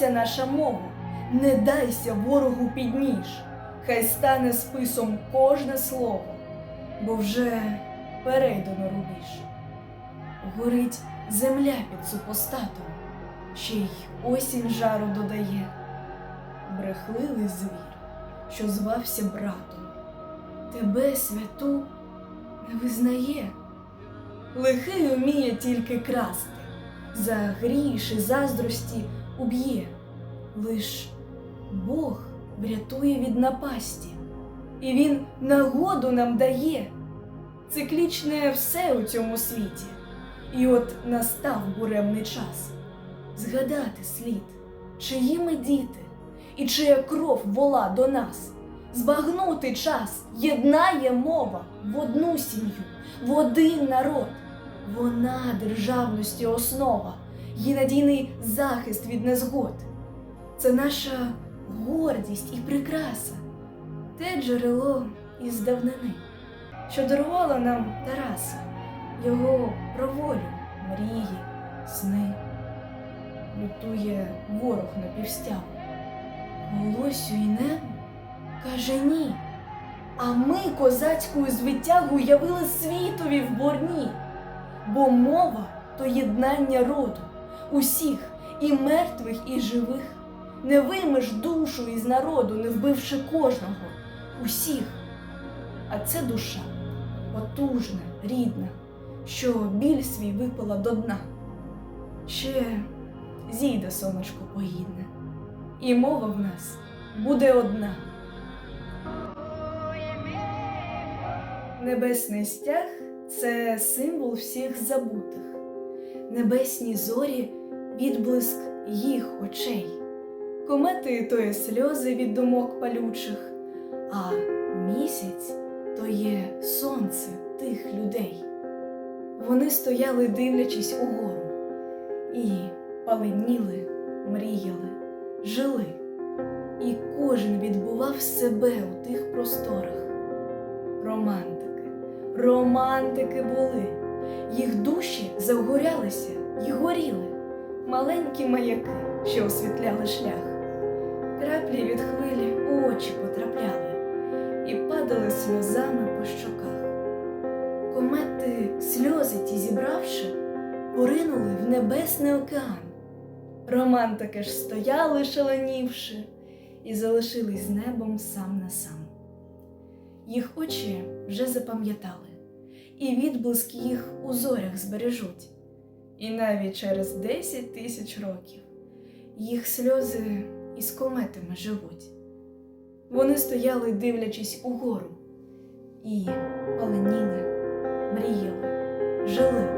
Бережися наша мова, не дайся ворогу під ніж, хай стане списом кожне слово, бо вже перейдено рубіж. Горить земля під супостатом, ще й осінь жару додає. Брехливий звір, що звався братом, тебе святу не визнає. Лихий уміє тільки красти, за гріш і заздрості уб'є. Лиш Бог врятує від напасті, і Він нагоду нам дає. Циклічне все у цьому світі, і от настав буремний час. Згадати слід, чиї ми діти, і чия кров вола до нас. Збагнути час єднає мова в одну сім'ю, в один народ. Вона державності основа, її надійний захист від незгод. Це наша гордість і прикраса, те джерело із давнини, що дарувало нам Тараса, його про волю, мрії, сни. Лютує ворог на напівстяв. Голосю й небо каже ні. А ми козацькою звитягою явили світові в борні. Бо мова то єднання роду, усіх і мертвих, і живих. Не виймеш душу із народу, не вбивши кожного, усіх. А це душа потужна, рідна, що біль свій випила до дна. Ще зійде сонечко погідне, і мова в нас буде одна. Небесний стяг це символ всіх забутих, небесні зорі відблиск їх очей, комети то є сльози від думок палючих, а місяць то є сонце тих людей. Вони стояли, дивлячись угору, і паленіли, мріяли, жили, і кожен відбував себе у тих просторах. Романтики, романтики були, їх душі завгорялися й горіли, маленькі маяки, що освітляли шлях. Краплі від хвилі у очі потрапляли і падали сльозами по щоках. Комети, сльози ті зібравши, поринули в небесний океан. Романтики ж стояли, шаленівши, і залишились з небом сам на сам. Їх очі вже запам'ятали, і відблиск їх у зорях збережуть. І навіть через десять тисяч років їх сльози із кометами живуть. Вони стояли, дивлячись угору, і паленіли, мріяли, жили,